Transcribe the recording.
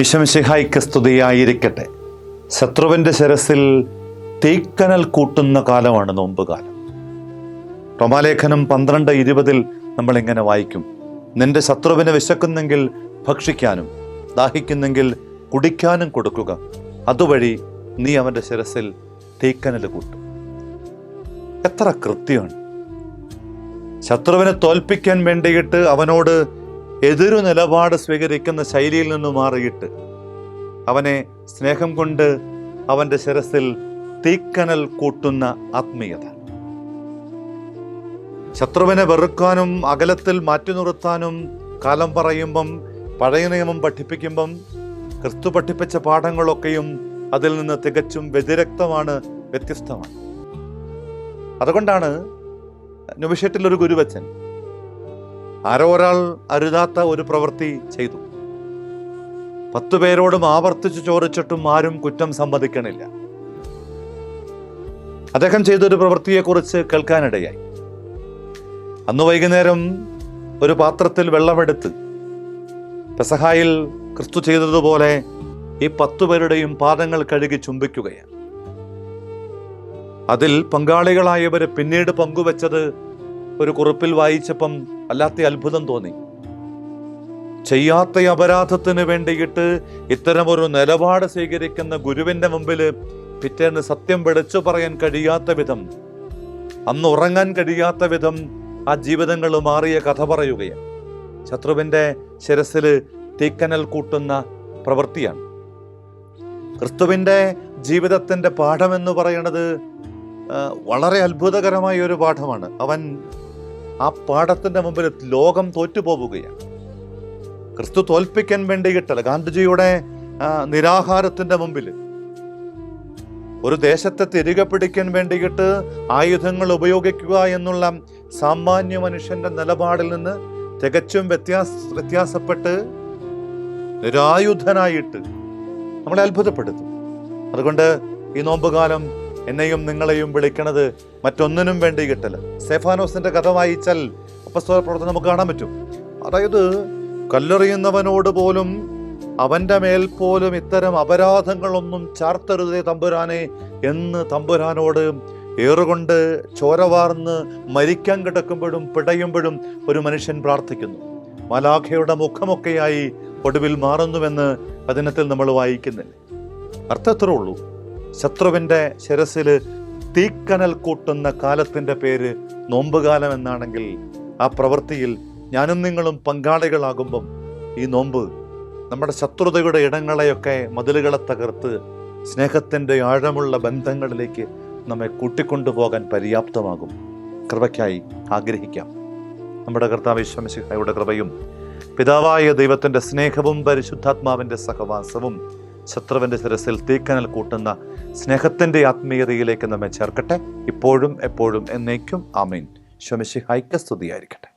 ഈശംസിഹായിക്ക് സ്തുതിയായിരിക്കട്ടെ ശത്രുവിന്റെ ശിരസിൽ തീക്കനൽ കൂട്ടുന്ന കാലമാണ് നോമ്പ് കാലം റോമാലേഖനം പന്ത്രണ്ട് ഇരുപതിൽ നമ്മൾ ഇങ്ങനെ വായിക്കും. നിന്റെ ശത്രുവിനെ വിശക്കുന്നെങ്കിൽ ഭക്ഷിക്കാനും ദാഹിക്കുന്നെങ്കിൽ കുടിക്കാനും കൊടുക്കുക. അതുവഴി നീ അവന്റെ ശിരസിൽ തീക്കനൽ കൂട്ടും. എത്ര കൃത്യമാണ്. ശത്രുവിനെ തോൽപ്പിക്കാൻ വേണ്ടിയിട്ട് അവനോട് എതിരു നിലപാട് സ്വീകരിക്കുന്ന ശൈലിയിൽ നിന്ന് മാറിയിട്ട് അവനെ സ്നേഹം കൊണ്ട് അവന്റെ ശിരസിൽ തീക്കനൽ കൂട്ടുന്ന ആത്മീയത. ശത്രുവിനെ വെറുക്കാനും അകലത്തിൽ മാറ്റി നിർത്താനും കാലം പറയുമ്പം പഴയ നിയമം പഠിപ്പിക്കുമ്പം ക്രിസ്തു പഠിപ്പിച്ച പാഠങ്ങളൊക്കെയും അതിൽ നിന്ന് തികച്ചും വ്യതിരക്തമാണ് വ്യത്യസ്തമാണ്. അതുകൊണ്ടാണ് ഒരു ഗുരുവച്ചൻ ആരോ ഒരാൾ അരുതാത്ത ഒരു പ്രവൃത്തി ചെയ്തു. പത്തു പേരോടും ആവർത്തിച്ചു ചോദിച്ചിട്ടും ആരും കുറ്റം സമ്മതിക്കണില്ല. അദ്ദേഹം ചെയ്തൊരു പ്രവൃത്തിയെക്കുറിച്ച് കേൾക്കാനിടയായി. അന്ന് വൈകുന്നേരം ഒരു പാത്രത്തിൽ വെള്ളമെടുത്ത് പെസഹായിൽ ക്രിസ്തു ചെയ്തതുപോലെ ഈ പത്തു പേരുടെയും പാദങ്ങൾ കഴുകി ചുംബിക്കുകയാണ്. അതിൽ പങ്കാളികളായവർ പിന്നീട് പങ്കുവച്ചത് ഒരു കുറിപ്പിൽ വായിച്ചപ്പം വല്ലാത്ത അത്ഭുതം തോന്നി. ചെയ്യാത്ത അപരാധത്തിന് വേണ്ടിയിട്ട് ഇത്തരമൊരു നിലപാട് സ്വീകരിക്കുന്ന ഗുരുവിന്റെ മുമ്പിൽ പിറ്റേന്ന് സത്യം വെടിച്ചു പറയാൻ കഴിയാത്ത വിധം അന്ന് ഉറങ്ങാൻ കഴിയാത്ത വിധം ആ ജീവിതങ്ങൾ മാറിയ കഥ പറയുകയാണ്. ശത്രുവിന്റെ ശിരസിൽ തീക്കനൽ കൂട്ടുന്ന പ്രവൃത്തിയാണ്. ക്രിസ്തുവിന്റെ ജീവിതത്തിന്റെ പാഠമെന്ന് പറയുന്നത് വളരെ അത്ഭുതകരമായ ഒരു പാഠമാണ്. അവൻ ആ പാഠത്തിന്റെ മുമ്പിൽ ലോകം തോറ്റുപോവുകയാണ്. ക്രിസ്തു തോൽപ്പിക്കാൻ വേണ്ടിയിട്ടല്ല ഗാന്ധിജിയുടെ നിരാഹാരത്തിന്റെ മുമ്പിൽ. ഒരു ദേശത്തെ തിരികെ പിടിക്കാൻ വേണ്ടിയിട്ട് ആയുധങ്ങൾ ഉപയോഗിക്കുക എന്നുള്ള സാമാന്യ മനുഷ്യന്റെ നിലപാടിൽ നിന്ന് തികച്ചും വ്യത്യാസ വ്യത്യാസപ്പെട്ട് നിരായുധനായിട്ട് നമ്മളെ അത്ഭുതപ്പെടുത്തും. അതുകൊണ്ട് ഈ നോമ്പുകാലം എന്നെയും നിങ്ങളെയും വിളിക്കണത് മറ്റൊന്നിനും വേണ്ടി കിട്ടൽ സെഫാനോസിന്റെ കഥ വായിച്ചാൽ അപ്പസ്തോല പ്രവർത്തനം നമുക്ക് കാണാൻ പറ്റും. അതായത് കല്ലെറിയുന്നവനോട് പോലും അവന്റെ മേൽ പോലും ഇത്തരം അപരാധങ്ങളൊന്നും ചാർത്തരുതേ തമ്പുരാനെ എന്ന് തമ്പുരാനോട് ഏറുകൊണ്ട് ചോരവാർന്ന് മരിക്കാൻ കിടക്കുമ്പോഴും പിടയുമ്പോഴും ഒരു മനുഷ്യൻ പ്രാർത്ഥിക്കുന്നു. മലാഖയുടെ മുഖമൊക്കെയായി ഒടുവിൽ മാറുന്നുവെന്ന് പതിനത്തിൽ നമ്മൾ വായിക്കുന്നില്ല. അർത്ഥത്രേ ഉള്ളൂ. ശത്രുവിന്റെ ശിരസിൽ തീക്കനൽ കൂട്ടുന്ന കാലത്തിന്റെ പേര് നോമ്പുകാലം എന്നാണെങ്കിൽ ആ പ്രവൃത്തിയിൽ ഞാനും നിങ്ങളും പങ്കാളികളാകുമ്പം ഈ നോമ്പ് നമ്മുടെ ശത്രുതയുടെ ഇടങ്ങളെയൊക്കെ മതിലുകളെ തകർത്ത് സ്നേഹത്തിന്റെ ആഴമുള്ള ബന്ധങ്ങളിലേക്ക് നമ്മെ കൂട്ടിക്കൊണ്ടുപോകാൻ പര്യാപ്തമാകും. കൃപയ്ക്കായി ആഗ്രഹിക്കാം. നമ്മുടെ കർത്താവ് വിശ്വമിശിഹയുടെ കൃപയും പിതാവായ ദൈവത്തിന്റെ സ്നേഹവും പരിശുദ്ധാത്മാവിന്റെ സഹവാസവും ശത്രുവിന്റെ ശിരസിൽ തീക്കനൽ കൂട്ടുന്ന സ്നേഹത്തിന്റെ ആത്മീയതയിലേക്ക് നമ്മെ ചേർക്കട്ടെ. ഇപ്പോഴും എപ്പോഴും എന്നേക്കും ആമീൻ. ശമിശിഹായ്ക്ക് സ്തുതിയായിരിക്കട്ടെ.